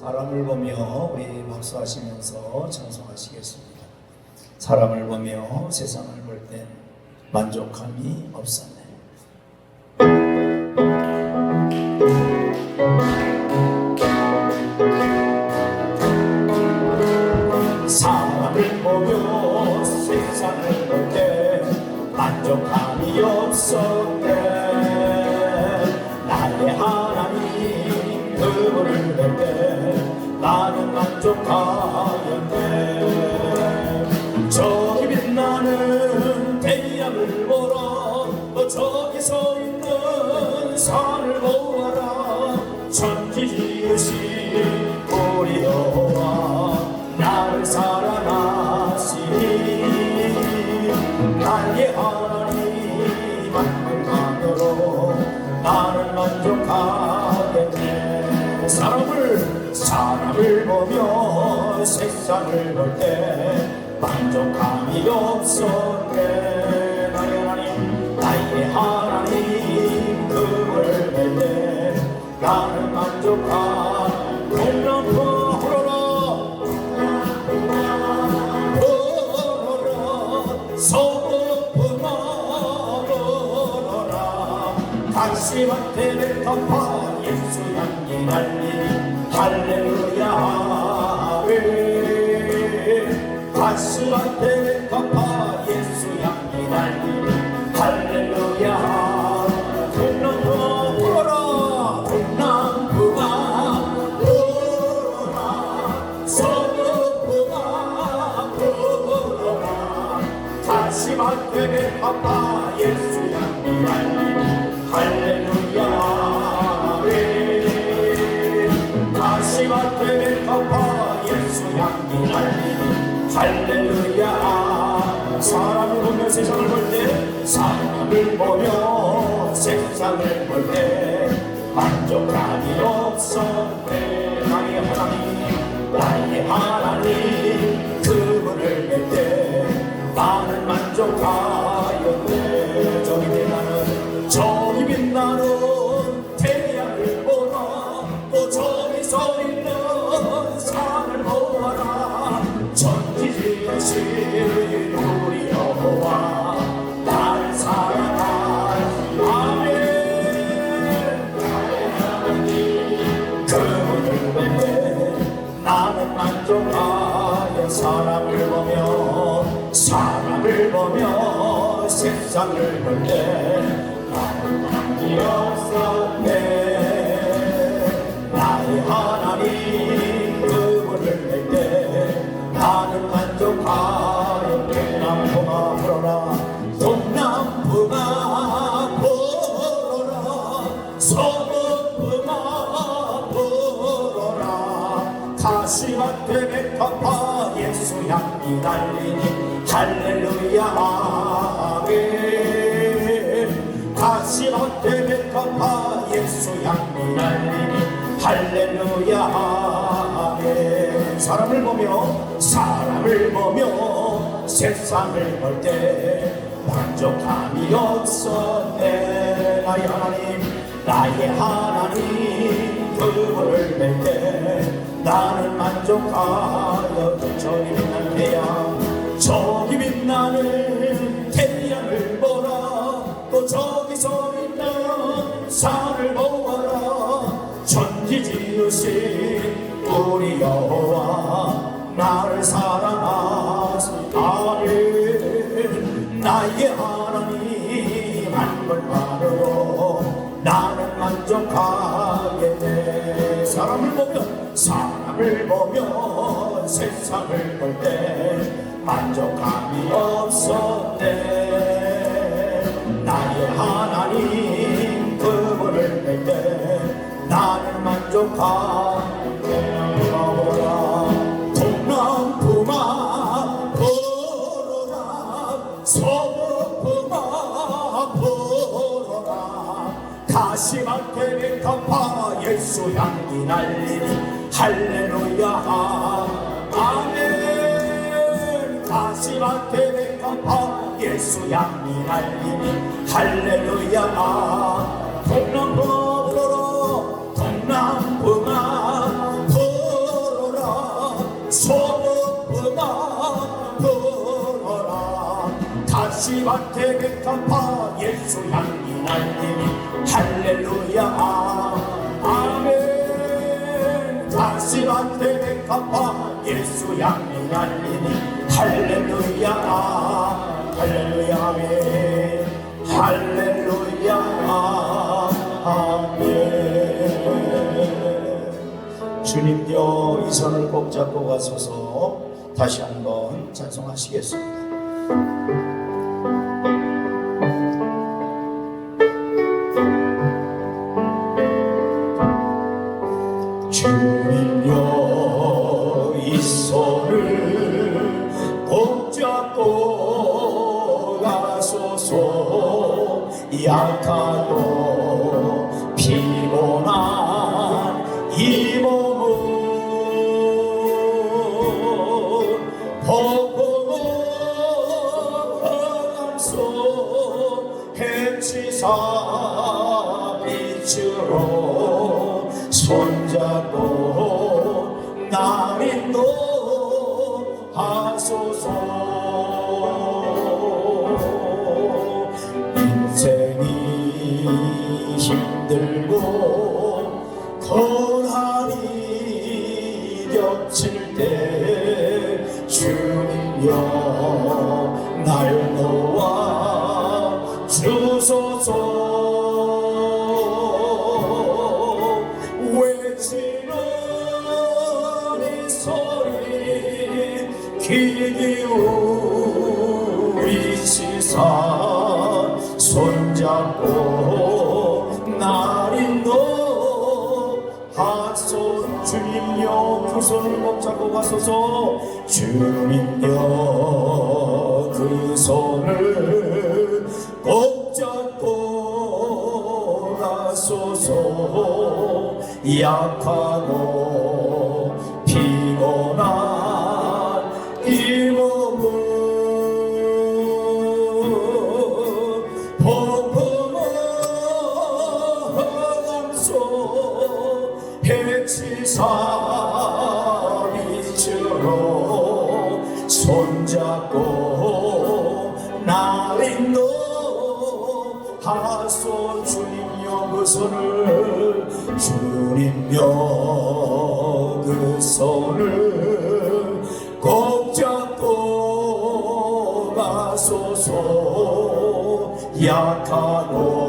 사람을 보며 우리 박수하시면서 찬송하시겠습니다. 사람을 보며 세상을 볼 땐 만족함이 없었네. 만족함이 없었네. 사람을 사람을 보며 세상을 볼 때 만족함이 없었네 나의 하나님 나의 하나님 그걸 볼때 나는 만태를 덮어 예수 날리니 할렐루야 아멘 다시 만태를 덮어 예수 향기 날리니 할렐루야 동남부 불어라 동남부가 불어라 서북부가 불어라 다시 만태를 덮어 예수 향기 날리니 할렐루야 할렐루야 사람을 보며 세상을 볼 때 사람을 보며 세상을 볼 때 만족감이 없었네 나의 하나님 나의 하나님 세상을 볼때 나는 만이 없었 다시 밭에 덮어 예수 향기 달리니 할렐루야. 아멘. 다시 밭에 덮어 예수 향기 달리니 할렐루야. 아멘. 사람을 보며 사람을 보며 세상을 볼 때 만족함이 없었네. 나의 하나님 나의 하나님 그분을 뵐때 나는 만족하여 저기 빛나는 태양 저기 빛나는 태양을 보라. 또 저기 서 있는 산을 보아라. 천지 지으신 우리 여호와 나를 사랑하시 아멘 나의 하나님 한 것만으로 나는 만족하겠네 사람을 보며 사람을 보며 세상을 볼 때 만족함이 없었네. 나의 하나님 그분을 볼때 나는 만족하 예수 향이 날 할렐루야. 아멘. 다시 한테 백합하 예수 향이 날리 할렐루야. 동남부로 동남부가 부어라. 소부가 다시 한테 백합하 예수 향이 날리니 할렐루야. 백합화 예수 향기 날리니 할렐루야 할렐루야 할렐루야 주님여 이 손을 꼭 잡고 가소서 다시 한번 찬송하시겠습니다. 손잡고 나린도 하소서. 인생이 힘들고 고난이 겹칠 때 주님 여 날 놓아 귀 기울이시사 손잡고 날인도 하소 주님여 그 손을 꼭 잡고 가소서. 주님여 그 손을 꼭 잡고 가소서. 약하고 손을 주님 여 그 손을 꼭 잡고 가소서 약하고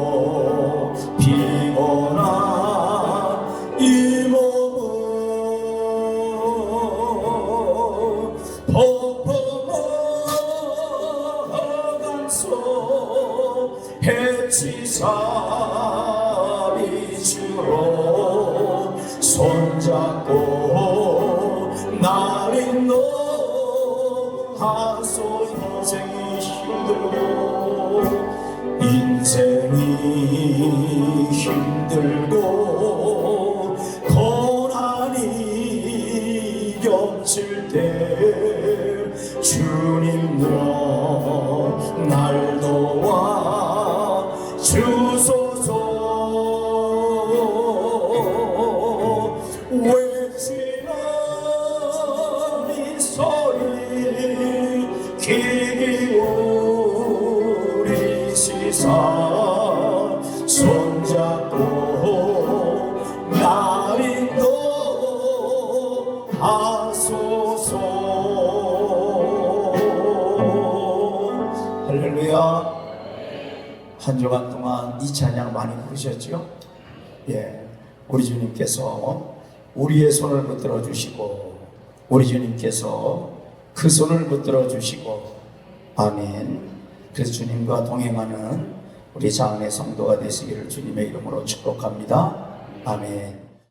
하소 인생이 힘들고 인생이 힘들고 손잡고 날 인도 하소서. 할렐루야. 한 주간 동안 이 찬양 많이 부르셨죠? 예, 우리 주님께서 우리의 손을 붙들어 주시고 우리 주님께서 그 손을 붙들어 주시고. 아멘. 그래서 주님과 동행하는 우리 장안의 성도가 되시기를 주님의 이름으로 축복합니다. 아멘.